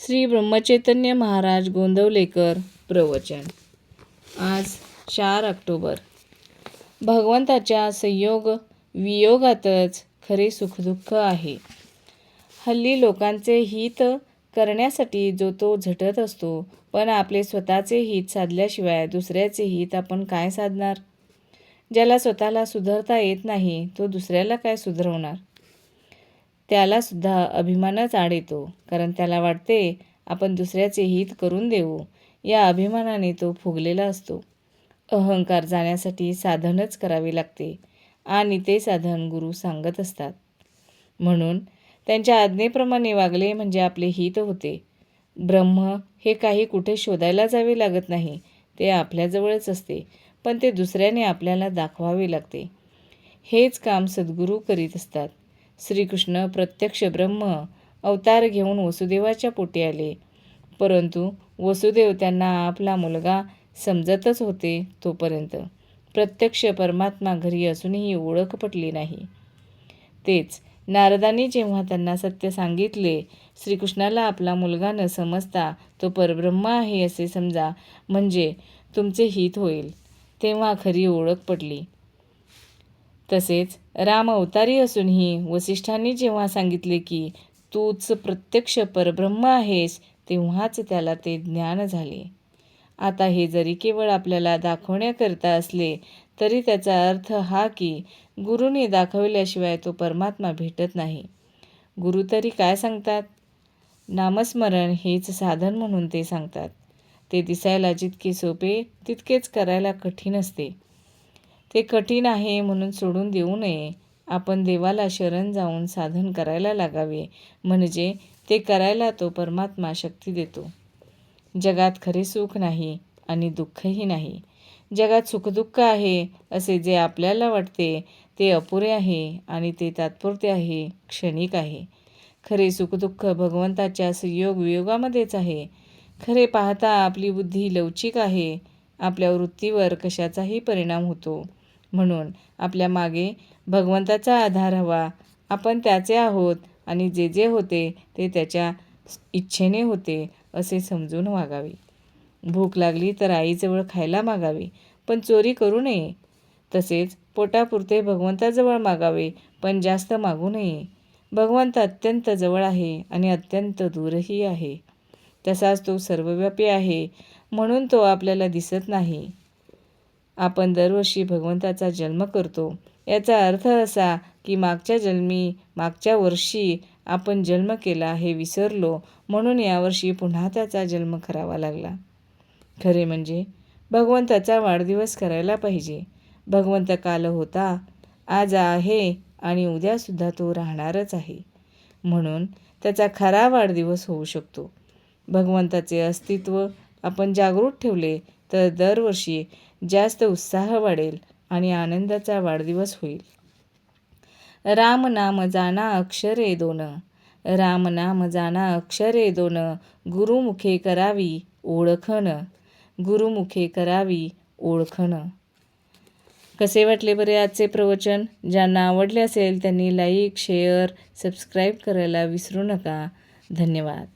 श्री ब्रह्मचैतन्य महाराज गोंदवलेकर प्रवचन. आज चार ऑक्टोबर. भगवंताच्या संयोग वियोगातच खरे सुखदुःख आहे. हल्ली लोकांचे हित करण्यासाठी जो तो झटत असतो पण आपले स्वतःचे हित साधल्याशिवाय दुसऱ्याचे हित आपण काय साधणार? ज्याला स्वतःला सुधारता येत नाही तो दुसऱ्याला काय सुधारवणार? त्याला सुद्धा अभिमानच आड येतो कारण त्याला वाटते आपण दुसऱ्याचे हित करून देऊ. या अभिमानाने तो फुगलेला असतो. अहंकार जाण्यासाठी साधनच करावे लागते. आणि ते साधन गुरु सांगत असतात. म्हणून त्यांच्या आज्ञेप्रमाणे वागले म्हणजे आपले हित होते. ब्रह्म हे काही कुठे शोधायला जावे लागत नाही. ते आपल्याजवळच असते. पण ते दुसऱ्याने आपल्याला दाखवावे लागते. हेच काम सद्गुरू करीत असतात. श्रीकृष्ण प्रत्यक्ष ब्रह्म अवतार घेऊन वसुदेवाच्या पोटी आले. परंतु वसुदेव त्यांना आपला मुलगा समजतच होते तोपर्यंत. प्रत्यक्ष परमात्मा घरी असूनही ओळख पटली नाही. तेच नारदांनी जेव्हा त्यांना सत्य सांगितले श्रीकृष्णाला आपला मुलगा न समजता तो परब्रह्म आहे असे समजा म्हणजे तुमचे हित होईल तेव्हा खरी ओळख पडली तसेच राम अवतारी असूनही वसिष्ठांनी जेव्हा सांगितले की तूच प्रत्यक्ष परब्रह्म आहेस तेव्हाच त्याला ते ज्ञान झाले. आता हे जरी केवळ आपल्याला दाखवण्याकरिता असले तरी त्याचा अर्थ हा की गुरुने दाखवल्याशिवाय तो परमात्मा भेटत नाही. गुरु तरी काय सांगतात? नामस्मरण हेच साधन म्हणून ते सांगतात. ते दिसायला जितके सोपे तितकेच करायला कठीण असते. ते कठीण आहे म्हणून सोडून देऊ नये. आपण देवाला शरण जाऊन साधन करायला लागावे म्हणजे ते करायला तो परमात्मा शक्ती देतो. जगात खरे सुख नाही आणि दुःखही नाही. जगात सुखदुःख आहे असे जे आपल्याला वाटते ते अपुरे आहे आणि ते तात्पुरते आहे क्षणिक आहे. खरे सुखदुःख भगवंताच्या संयोग वियोगामध्येच आहे. खरे पाहता आपली बुद्धी लवचिक आहे आपल्या वृत्तीवर कशाचाही परिणाम होतो. म्हणून आपल्या मागे भगवंताचा आधार हवा. आपण त्याचे आहोत आणि जे जे होते ते त्याच्या इच्छेने होते असे समजून वागावे. भूक लागली तर आईजवळ खायला मागावे पण चोरी करू नये. तसेच पोटापुरते भगवंताजवळ मागावे पण जास्त मागू नये. भगवंत अत्यंत जवळ आहे आणि अत्यंत दूरही आहे. तसाच तो सर्वव्यापी आहे म्हणून तो आपल्याला दिसत नाही. आपण दरवर्षी भगवंताचा जन्म करतो. याचा अर्थ असा की मागच्या जन्मी मागच्या वर्षी आपण जन्म केला हे विसरलो म्हणून यावर्षी पुन्हा त्याचा जन्म करावा लागला. खरे म्हणजे भगवंताचा वाढदिवस करायला पाहिजे. भगवंत काल होता आज आहे आणि उद्यासुद्धा तो राहणारच आहे. म्हणून त्याचा खरा वाढदिवस होऊ शकतो. भगवंताचे अस्तित्व आपण जागृत ठेवले तर दरवर्षी जास्त उत्साह वाढेल आणि आनंदाचा वाढदिवस होईल. राम नाम जाना अक्षरे दोन. राम नाम जाना अक्षरे दोन. गुरुमुखे करावी ओळखण गुरुमुखे करावी ओळखण कसे वाटले बरे आजचे प्रवचन? ज्यांना आवडले असेल त्यांनी लाईक शेअर सबस्क्राईब करायला विसरू नका. धन्यवाद.